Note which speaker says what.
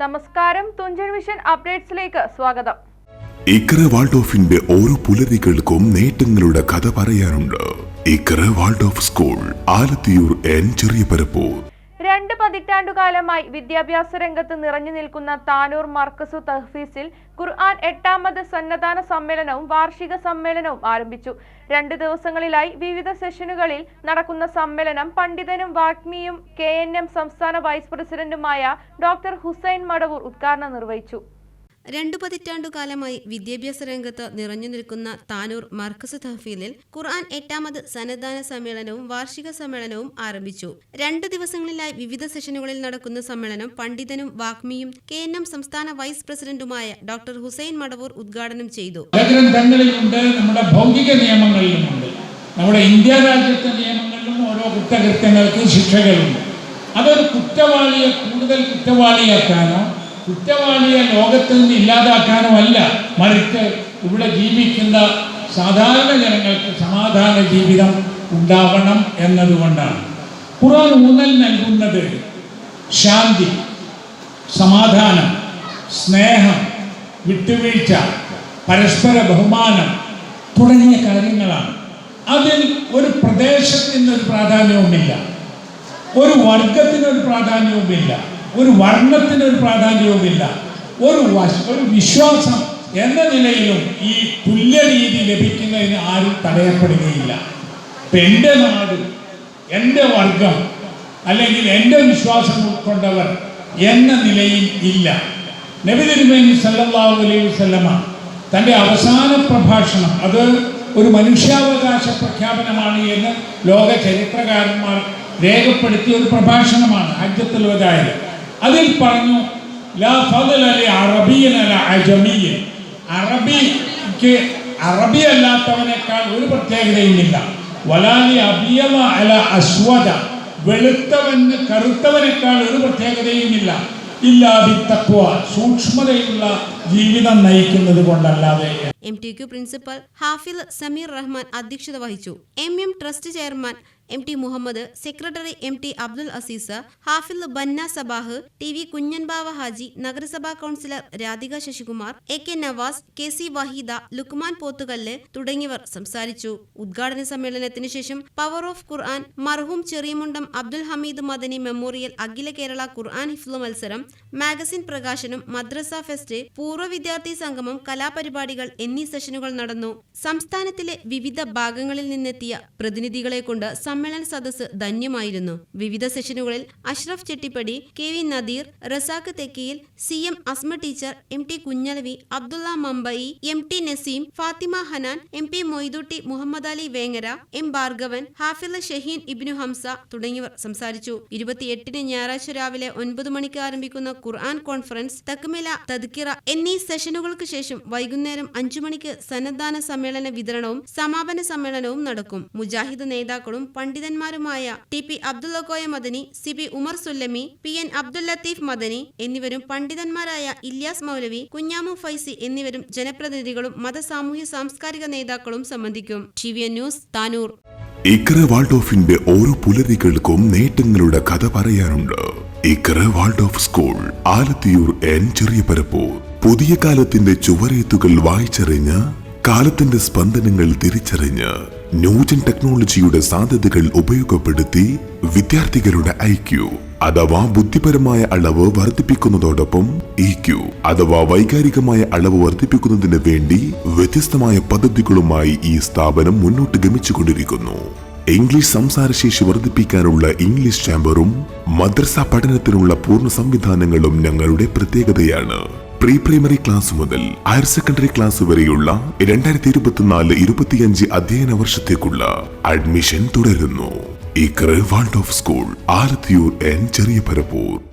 Speaker 1: നമസ്കാരം. തുഞ്ചൻ വിഷൻ അപ്ഡേറ്റ്സിലേക്ക് സ്വാഗതം.
Speaker 2: ഇക്കറ വാൾഡോഫിന്റെ ഓരോ പുലരികൾക്കും നേട്ടങ്ങളുടെ കഥ പറയാനുണ്ട്. Ikkara Waldorf school Alathiyur N ചെറിയ പരപ്പൂർ
Speaker 1: രണ്ട് പതിറ്റാണ്ടുകാലമായി വിദ്യാഭ്യാസ രംഗത്ത് നിറഞ്ഞു നിൽക്കുന്ന താനൂർ മർക്കസു തഹ്ഫീസിൽ ഖുർആൻ എട്ടാമത് സന്നദ്ധാന സമ്മേളനവും വാർഷിക സമ്മേളനവും ആരംഭിച്ചു. രണ്ട് ദിവസങ്ങളിലായി വിവിധ സെഷനുകളിൽ നടക്കുന്ന സമ്മേളനം പണ്ഡിതനും വാഗ്മിയും കെ സംസ്ഥാന വൈസ് പ്രസിഡന്റുമായ ഡോക്ടർ ഹുസൈൻ മടവൂർ ഉദ്ഘാടനം നിർവഹിച്ചു.
Speaker 3: രണ്ടു പതിറ്റാണ്ടുകാലമായി വിദ്യാഭ്യാസ രംഗത്ത് നിറഞ്ഞു നിൽക്കുന്ന താനൂർ മർക്കസ് തഹഫീലിൽ ഖുർആൻ എട്ടാമത് സന്നദ്ധാന സമ്മേളനവും വാർഷിക സമ്മേളനവും ആരംഭിച്ചു. രണ്ടു ദിവസങ്ങളിലായി വിവിധ സെഷനുകളിൽ നടക്കുന്ന സമ്മേളനം പണ്ഡിതനും വാഗ്മിയും കെ എൻ എം സംസ്ഥാന വൈസ് പ്രസിഡന്റുമായ ഡോക്ടർ ഹുസൈൻ മടവൂർ ഉദ്ഘാടനം ചെയ്തു.
Speaker 4: നമ്മുടെ ഭൗതിക നിയമങ്ങളിലുമുണ്ട്. നമ്മുടെ ഇന്ത്യ രാജ്യത്തെ നിയമങ്ങളിലും ഓരോ കുറ്റകൃത്യങ്ങൾക്ക് ശിക്ഷകളുണ്ട്. അതൊരു കുറ്റവാളിയെ കൂടുതൽ കുറ്റവാളിയാക്കാനോ കുറ്റവാളിയെ ലോകത്ത് നിന്ന് ഇല്ലാതാക്കാനോ അല്ല മറിച്ച് ഇവിടെ ജീവിക്കുന്ന സാധാരണ ജനങ്ങൾക്ക് സമാധാന ജീവിതം ഉണ്ടാവണം എന്നതുകൊണ്ടാണ്. ഖുർആൻ ഊന്നൽ നൽകുന്നത് ശാന്തി സമാധാനം സ്നേഹം വിട്ടുവീഴ്ച പരസ്പര ബഹുമാനം തുടങ്ങിയ കാര്യങ്ങളാണ്. അതിൽ ഒരു പ്രദേശത്തിനൊരു പ്രാധാന്യവുമില്ല. ഒരു വർഗത്തിനൊരു പ്രാധാന്യവുമില്ല. ഒരു വർണത്തിന് ഒരു പ്രാധാന്യവുമില്ല. ഒരു ഒരു വിശ്വാസം എന്ന നിലയിലും ഈ തുല്യനീതി ലഭിക്കുന്നതിന് ആരും തടയപ്പെടുകയില്ല. ഇപ്പം എന്റെ നാട് എന്റെ വർഗം അല്ലെങ്കിൽ എന്റെ വിശ്വാസം ഉൾക്കൊണ്ടവർ എന്ന നിലയിൽ ഇല്ല. നബി തിരുമേനി സല്ലല്ലാഹു അലൈഹി വസല്ലമ തന്റെ അവസാന പ്രഭാഷണം അത് ഒരു മനുഷ്യാവകാശ പ്രഖ്യാപനമാണ് എന്ന് ലോക ചരിത്രകാരന്മാർ രേഖപ്പെടുത്തിയ ഒരു പ്രഭാഷണമാണ് ഹജ്ജത്തുൽ വദായിൽ. അതിൽ പറഞ്ഞു ലാ ഫضل ലഅറബിയ്യൻ അല അജമിയ്യൻ അറബിക്ക് അറബി അല്ലാത്തവനേക്കാൾ ഒരു പ്രത്യേകതയുമില്ല. വലാലി അബിയമ അല അസ്വദ. വെളുത്തവന് കറുത്തവനേക്കാൾ ഒരു പ്രത്യേകതയുമില്ല. ഇല്ലാതി തക്വ സൂക്ഷ്മതയുള്ള ജീവിതം നയിക്കുന്നത് കൊണ്ടല്ലാതെ
Speaker 3: എം ടി ക്യു പ്രിൻസിപ്പൽ ഹാഫിൽ സമീർ റഹ്മാൻ അധ്യക്ഷത വഹിച്ചു. M M trust chairman M T Muhammad secretary M T Abdul Azeez Hafil Banna Sabah T V Kunjanbava Haji നഗരസഭാ councillor Radhika Sasikumar A K Navas K C Waheeda Luqman Pothukallu തുടങ്ങിയവർ സംസാരിച്ചു. ഉദ്ഘാടന സമ്മേളനത്തിന് ശേഷം power of Quran മർഹൂം Cheriyamundam Abdul Hameed Madani memorial അഖില കേരള ഖുർആൻ ഹിഫ്ലു മത്സരം മാഗസിൻ പ്രകാശനം മദ്രസ ഫെസ്റ്റ് പൂർവ വിദ്യാർത്ഥി സംഗമം കലാപരിപാടികൾ എന്നീ സെഷനുകൾ നടന്നു. സംസ്ഥാനത്തിലെ വിവിധ ഭാഗങ്ങളിൽ നിന്നെത്തിയ പ്രതിനിധികളെ കൊണ്ട് സമ്മേളന സദസ്സ് ധന്യമായിരുന്നു. വിവിധ സെഷനുകളിൽ Ashraf Chettippadi K V Nadeer Razak Thekkiyil C M Asma teacher M T Kunhalavi Abdulla Mambayi M T Naseem Fathima Hanan M P Moidutty Muhammad Ali Vengara M Bhargavan Hafila Shaheen Ibnu Hamza തുടങ്ങിയവർ സംസാരിച്ചു. ഇരുപത്തിയെട്ടിന് ഞായറാഴ്ച രാവിലെ ഒൻപത് മണിക്ക് ആരംഭിക്കുന്ന ഖുർആൻ conference തക്മില തദ്ക്കിറ എന്നീ സെഷനുകൾക്ക് ശേഷം വൈകുന്നേരം അഞ്ചു മണിക്ക് സന്നദ്ധാന സമ്മേളന വിതരണവും സമാപന സമ്മേളനവും നടക്കും. മുജാഹിദ് നേതാക്കളും പണ്ഡിതന്മാരുമായ T P Abdullakoya Madani C P Umar Sullami P N Abdul Latheef Madani എന്നിവരും പണ്ഡിതന്മാരായ ഇല്യാസ് മൗലവി കുഞ്ഞാമു ഫൈസി എന്നിവരും ജനപ്രതിനിധികളും മത സാമൂഹ്യ സാംസ്കാരിക നേതാക്കളും സംബന്ധിക്കും. T V news Tanur.
Speaker 2: Ikkara വാൾഡോഫിന്റെ ഓരോ പുലരികൾക്കും നേട്ടങ്ങളുടെ കഥ പറയാനുണ്ട്. Ikkara Waldorf school Alathiyur N ചെറിയ പരപ്പൂർ പുതിയ കാലത്തിന്റെ ചുവരേത്തുകൾ വായിച്ചറിഞ്ഞ് കാലത്തിന്റെ സ്പന്ദനങ്ങൾ തിരിച്ചറിഞ്ഞ് ന്യൂജൻ ടെക്നോളജിയുടെ സാധ്യതകൾ ഉപയോഗപ്പെടുത്തി വിദ്യാർത്ഥികളുടെ ഐക്യു അഥവാ ബുദ്ധിപരമായ അളവ് വർദ്ധിപ്പിക്കുന്നതോടൊപ്പം ഇ ക്യു അഥവാ വൈകാരികമായ അളവ് വർദ്ധിപ്പിക്കുന്നതിന് വേണ്ടി വ്യത്യസ്തമായ പദ്ധതികളുമായി ഈ സ്ഥാപനം മുന്നോട്ട് ഗമിച്ചുകൊണ്ടിരിക്കുന്നു. ഇംഗ്ലീഷ് സംസാരശേഷി വർദ്ധിപ്പിക്കാനുള്ള ഇംഗ്ലീഷ് ചാമ്പറും മദ്രസ പഠനത്തിനുള്ള പൂർണ സംവിധാനങ്ങളും ഞങ്ങളുടെ പ്രത്യേകതയാണ്. പ്രീ പ്രൈമറി ക്ലാസ് മുതൽ ഹയർ സെക്കൻഡറി ക്ലാസ് വരെയുള്ള രണ്ടായിരത്തി ഇരുപത്തിനാല് ഇരുപത്തിയഞ്ച് അധ്യയന വർഷത്തേക്കുള്ള അഡ്മിഷൻ തുടരുന്നു. Iqra world of school Alathiyur N Cheriya Parappur